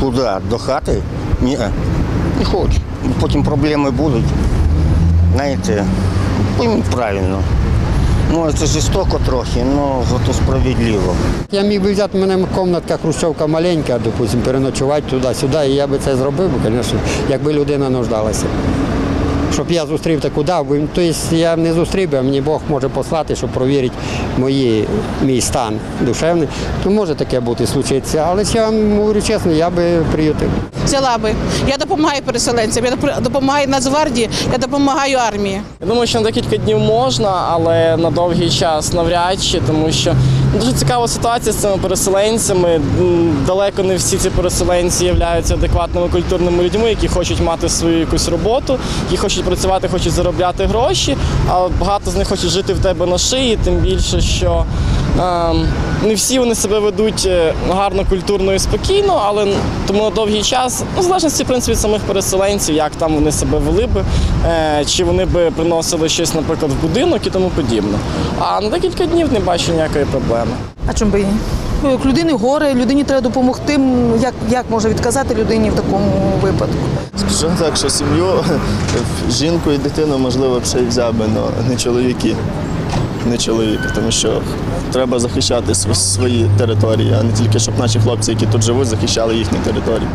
Куди? До хати? Ні, не хочу. Потім проблеми будуть. Знаєте, пойміть правильно. Ну, це жорстоко трохи, але зато справедливо. Я міг би взяти мене кімнатка хрущовка маленька, допустим, переночувати туди-сюди, і я би це зробив, звісно, якби людина нуждалася. Щоб я зустрів таку дав, би, тобто я не зустрів а мені Бог може послати, щоб провірити мої, мій стан душевний. То може таке бути случитися. Але я вам говорю чесно, я би приютив. взяла би. Я допомагаю переселенцям, я допомагаю Нацгвардії, я допомагаю армії. Я думаю, що на декілька днів можна, але на довгий час навряд чи, тому що ну, дуже цікава ситуація з цими переселенцями. Далеко не всі ці переселенці являються адекватними культурними людьми, які хочуть мати свою якусь роботу, які хочуть працювати, хочуть заробляти гроші, а багато з них хочуть жити в тебе на шиї, тим більше, що ем, не всі вони себе ведуть е, гарно, культурно і спокійно, але тому на довгий час, ну, в залежності в принципі, від самих переселенців, як там вони себе вели би, е, чи вони би приносили щось, наприклад, в будинок і тому подібне. А на декілька днів не бачу ніякої проблеми. А чому би і ні? Ну, Як людини горе, людині треба допомогти. Як, як можна відказати людині в такому випадку? Скажу так, що сім'ю, жінку і дитину, можливо, ще й взяв би, але не чоловіки. Не чоловіки, тому що треба захищати свої території, а не тільки щоб наші хлопці, які тут живуть, захищали їхні території.